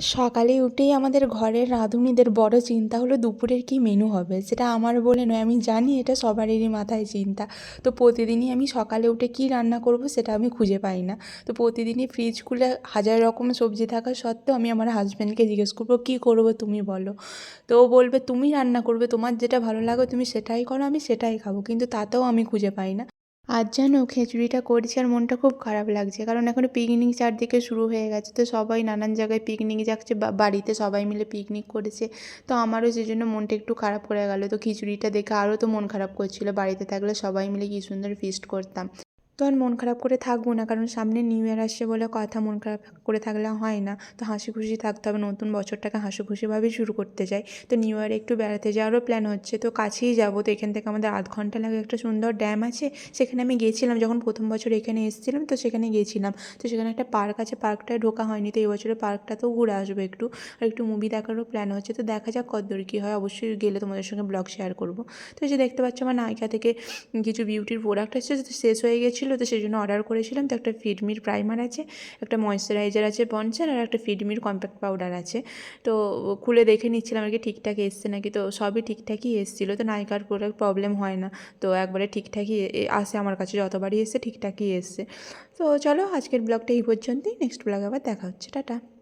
সকালে উঠেই আমাদের ঘরের রাঁধুনিদের বড় চিন্তা হলো দুপুরের কী মেনু হবে। সেটা আমার বলে নয়, আমি জানি এটা সবারই মাথায় চিন্তা। তো প্রতিদিনই আমি সকালে উঠে কী রান্না করব সেটা আমি খুঁজে পাই না। তো প্রতিদিনই ফ্রিজ খুলে হাজার রকমের সবজি থাকা সত্ত্বেও আমি আমার হাজব্যান্ডকে জিজ্ঞেস করব, কী করব তুমি বলো? তো ও বলবে, তুমি রান্না করবে, তোমার যেটা ভালো লাগে তুমি সেটাই করো, আমি সেটাই খাব। কিন্তু তাতেও আমি খুঁজে পাই না। আজ যেন খিচুড়িটা করছি আর মনটা খুব খারাপ লাগছে। কারণ এখন পিকনিক চারদিকে শুরু হয়ে গেছে, তো সবাই নানান জায়গায় পিকনিক যাচ্ছে বাড়িতে সবাই মিলে পিকনিক করেছে। তো আমারও সেই জন্য মনটা একটু খারাপ করে গেল। তো খিচুড়িটা দেখে আরও তো মন খারাপ করছিল, বাড়িতে থাকলে সবাই মিলে কী সুন্দর ফিস্ট করতাম। তো আর মন খারাপ করে থাকব না, কারণ সামনে নিউ ইয়ার আসছে বলে কথা মন খারাপ করে থাকলে হয় না। তো হাসি খুশি থাকতে হবে, নতুন বছরটাকে হাসি খুশিভাবেই শুরু করতে চাই। তো নিউ ইয়ারে একটু বেড়াতে যাওয়ারও প্ল্যান হচ্ছে, তো কাছেই যাব। তো এখান থেকে আমাদের আধ ঘণ্টা লাগে, একটা সুন্দর ড্যাম আছে, সেখানে আমি গিয়েছিলাম যখন প্রথম বছর এখানে এসেছিলাম, তো সেখানে গিয়েছিলাম তো সেখানে একটা পার্ক আছে পার্কটায় ঢোকা হয়নি, তো এই বছরে পার্কটাতেও ঘুরে আসব একটু। আর একটু মুভি দেখারও প্ল্যান হচ্ছে, তো দেখা যাক কতদূর কী হয়, অবশ্যই গেলে তোমাদের সঙ্গে ব্লগ শেয়ার করব। তো এই যে দেখতে পাচ্ছ, আমার নায়িকা থেকে কিছু বিউটির প্রোডাক্ট আছে শেষ হয়ে গেছিল। তো সেই জন্য অর্ডার করেছিলাম। তো একটা ফিডমির প্রাইমার আছে, একটা ময়েশ্চারাইজার আছে পন্সের আর একটা ফিডমির কম্প্যাক্ট পাউডার আছে। তো খুলে দেখে নিচ্ছিলাম আর কি, ঠিকঠাক এসছে নাকি? তো সবই ঠিকঠাকই এসছিলো, তো নায়িকার প্রোডাক্ট প্রবলেম হয় না। তো একবারে ঠিকঠাকই আসে আমার কাছে, যতবারই এসছে ঠিকঠাকই এসছে। তো চলো, আজকের ব্লগটা এই পর্যন্তই। নেক্সট ব্লগ আবার দেখা হচ্ছে। টাটা।